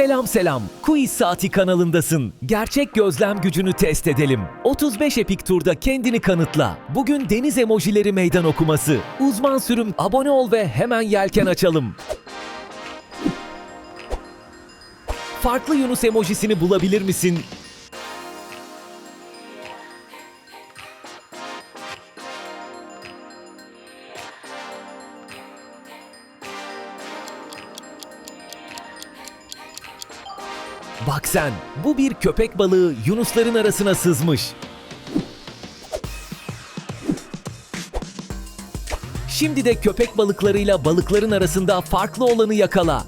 Selam selam. Quiz Saati kanalındasın. Gerçek gözlem gücünü test edelim. 35 epik turda kendini kanıtla. Bugün deniz emojileri meydan okuması. Uzman sürüm abone ol ve hemen yelken açalım. Farklı Yunus emojisini bulabilir misin? Bak sen, bu bir köpek balığı yunusların arasına sızmış. Şimdi de köpek balıklarıyla balıkların arasında farklı olanı yakala.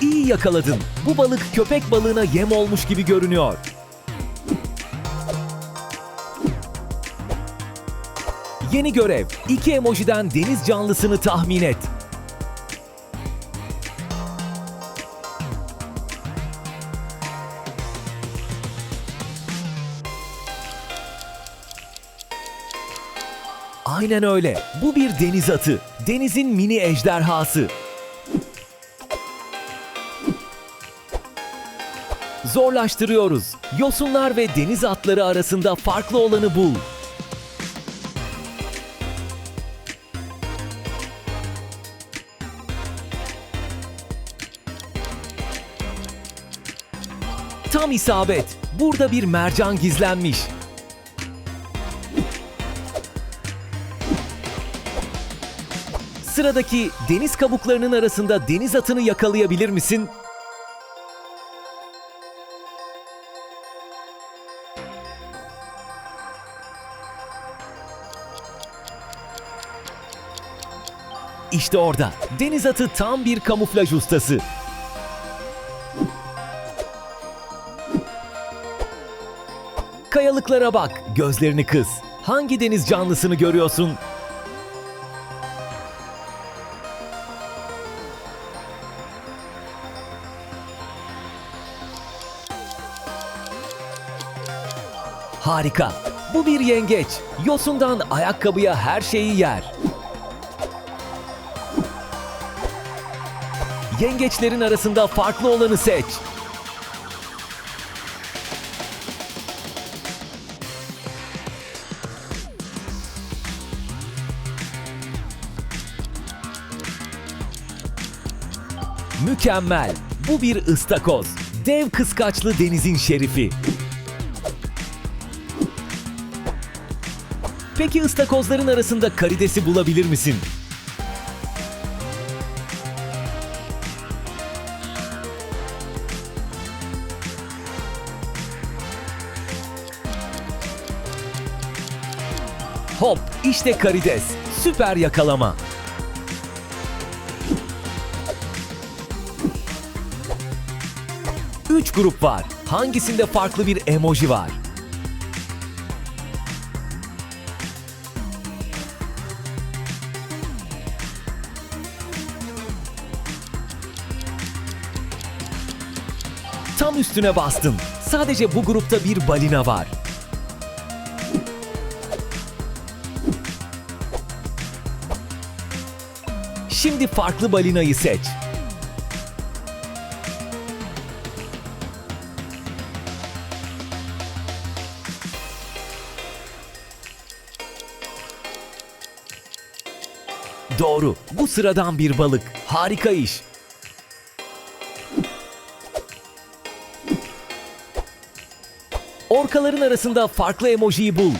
İyi yakaladın. Bu balık köpek balığına yem olmuş gibi görünüyor. Yeni görev. İki emojiden deniz canlısını tahmin et. Aynen öyle. Bu bir deniz atı. Denizin mini ejderhası. Zorlaştırıyoruz. Yosunlar ve deniz atları arasında farklı olanı bul. İsabet. Burada bir mercan gizlenmiş. Sıradaki deniz kabuklarının arasında deniz atını yakalayabilir misin? İşte orada. Deniz atı tam bir kamuflaj ustası. Kayalıklara bak, gözlerini kız. Hangi deniz canlısını görüyorsun? Harika. Bu bir yengeç. Yosundan ayakkabıya her şeyi yer. Yengeçlerin arasında farklı olanı seç. Mükemmel. Bu bir ıstakoz. Dev kıskaçlı denizin şerifi. Peki ıstakozların arasında karidesi bulabilir misin? Hop, işte karides. Süper yakalama. Üç grup var. Hangisinde farklı bir emoji var? Tam üstüne bastın. Sadece bu grupta bir balina var. Şimdi farklı balinayı seç. Doğru. Bu sıradan bir balık. Harika iş. Orkaların arasında farklı emojiyi bul.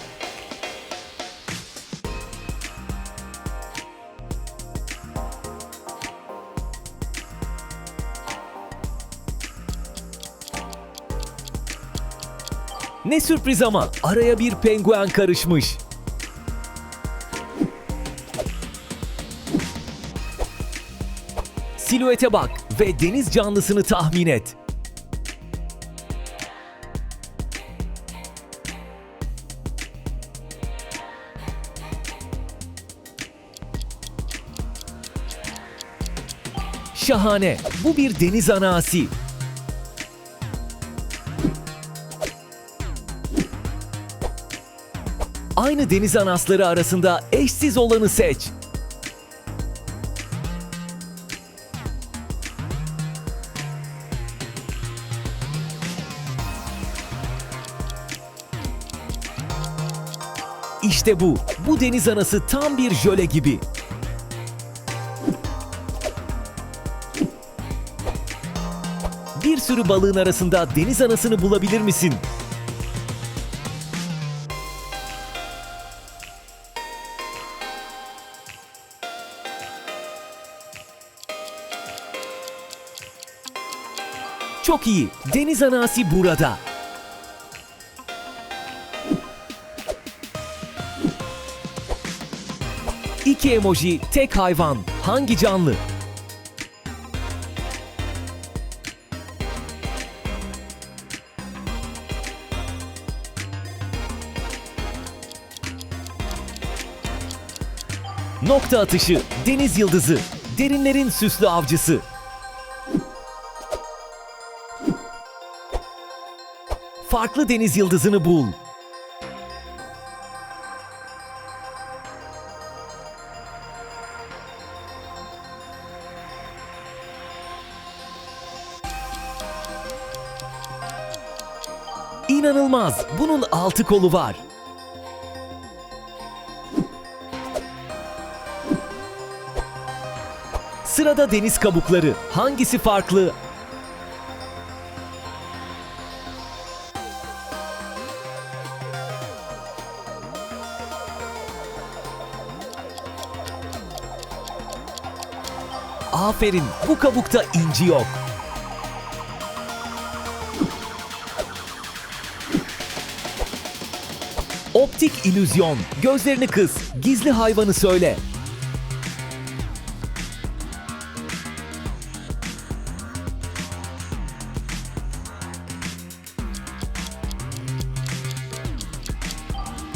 Ne sürpriz ama araya bir penguen karışmış. Silüete bak ve deniz canlısını tahmin et. Şahane. Bu bir deniz anası. Aynı deniz anasları arasında eşsiz olanı seç. İşte bu. Bu deniz anası tam bir jöle gibi. Bir sürü balığın arasında deniz anasını bulabilir misin? Çok iyi. Deniz anası burada. İki emoji, tek hayvan. Hangi canlı? Nokta atışı, deniz yıldızı, derinlerin süslü avcısı. Farklı deniz yıldızını bul. İnanılmaz. Bunun altı kolu var. Sırada deniz kabukları. Hangisi farklı? Aferin. Bu kabukta inci yok. Optik illüzyon. Gözlerini kız. Gizli hayvanı söyle.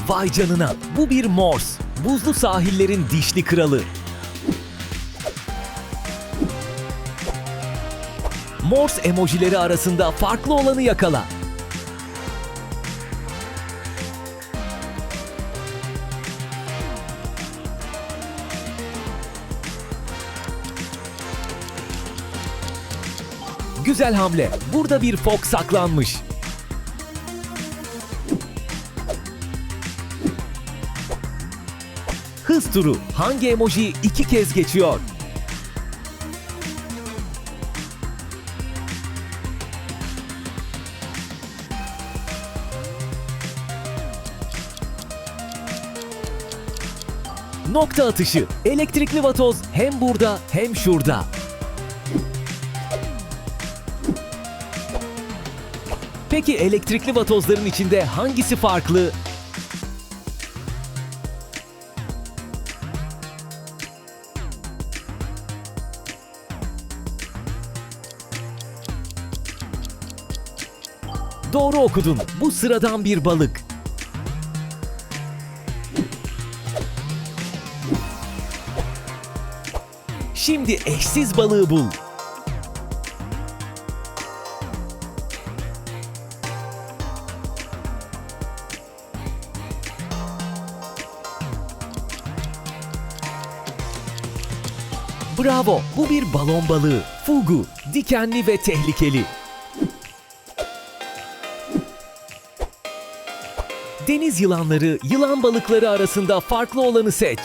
Vay canına. Bu bir mors. Buzlu sahillerin dişli kralı. Morse emojileri arasında farklı olanı yakala. Güzel hamle. Burada bir fok saklanmış. Hız turu. Hangi emoji iki kez geçiyor? Nokta atışı. Elektrikli vatoz hem burada hem şurada. Peki elektrikli vatozların içinde hangisi farklı? Doğru okudun. Bu sıradan bir balık. Şimdi eşsiz balığı bul. Bravo, bu bir balon balığı. Fugu, dikenli ve tehlikeli. Deniz yılanları, yılan balıkları arasında farklı olanı seç.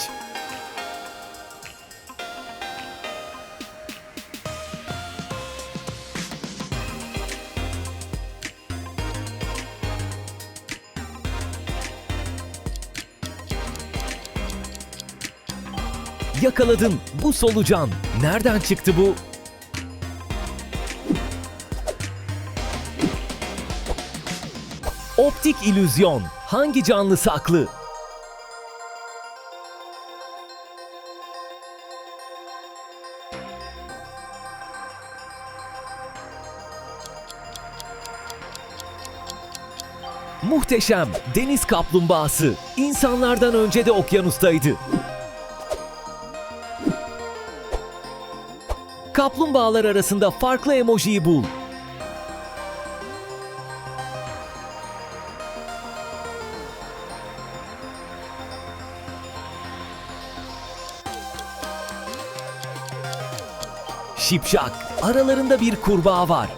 Yakaladın. Bu solucan. Nereden çıktı bu? Optik illüzyon. Hangi canlı saklı? Muhteşem deniz kaplumbağası. İnsanlardan önce de okyanustaydı. Kaplumbağalar arasında farklı emojiyi bul. Şipşak. Aralarında bir kurbağa var.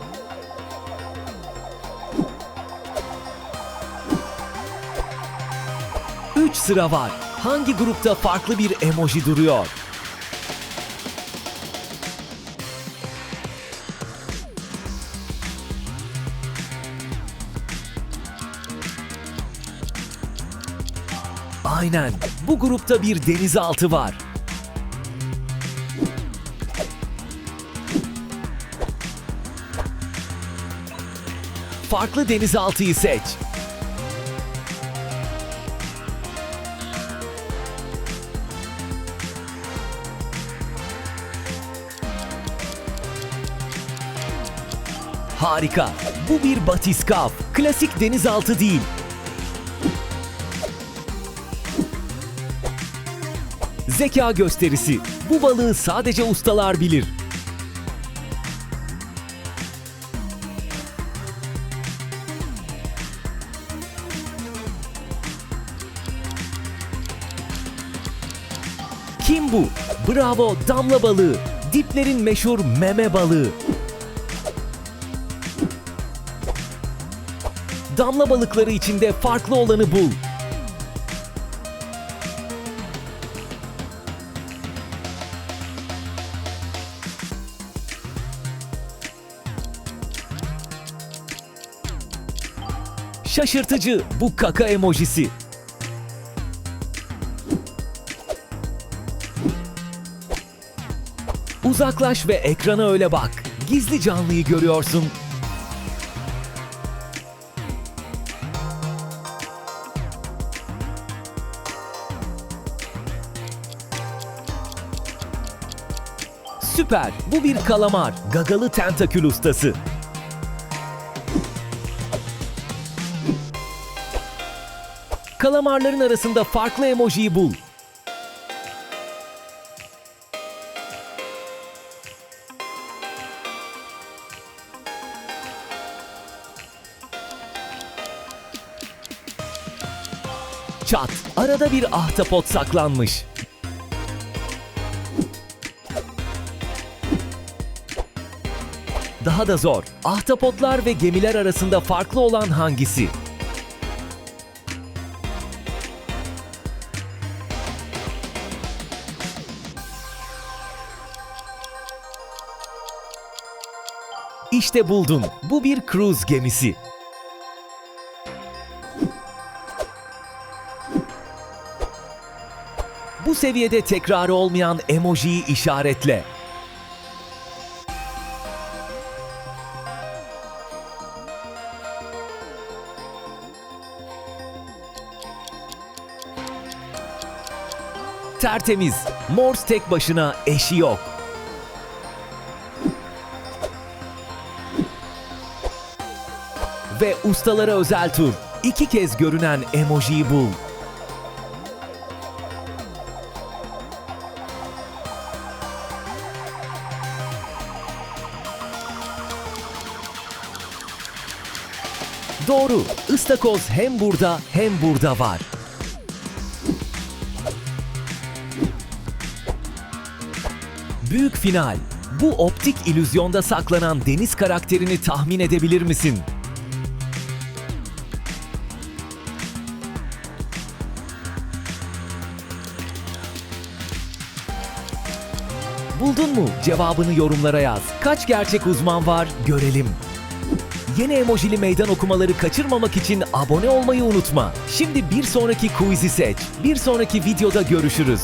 Üç sıra var. Hangi grupta farklı bir emoji duruyor? Aynen. Bu grupta bir denizaltı var. Farklı denizaltıyı seç. Harika. Bu bir batiskaf. Klasik denizaltı değil. Zeka gösterisi. Bu balığı sadece ustalar bilir. Kim bu? Bravo damla balığı. Diplerin meşhur meme balığı. Damla balıkları içinde farklı olanı bul. Şaşırtıcı bu kaka emojisi. Uzaklaş ve ekrana öyle bak. Gizli canlıyı görüyorsun. Süper. Bu bir kalamar. Gagalı tentakül ustası. Kalamarların arasında farklı emojiyi bul. Çat, arada bir ahtapot saklanmış. Daha da zor. Ahtapotlar ve gemiler arasında farklı olan hangisi? İşte buldun. Bu bir cruise gemisi. Bu seviyede tekrarı olmayan emojiyi işaretle. Tertemiz. Morse tek başına eşi yok. Ve ustalara özel tur. İki kez görünen emojiyi bul. Doğru. Istakoz hem burada hem burada var. Büyük final. Bu optik ilüzyonda saklanan deniz karakterini tahmin edebilir misin? Buldun mu? Cevabını yorumlara yaz. Kaç gerçek uzman var görelim. Yeni emojili meydan okumaları kaçırmamak için abone olmayı unutma. Şimdi bir sonraki quiz'i seç. Bir sonraki videoda görüşürüz.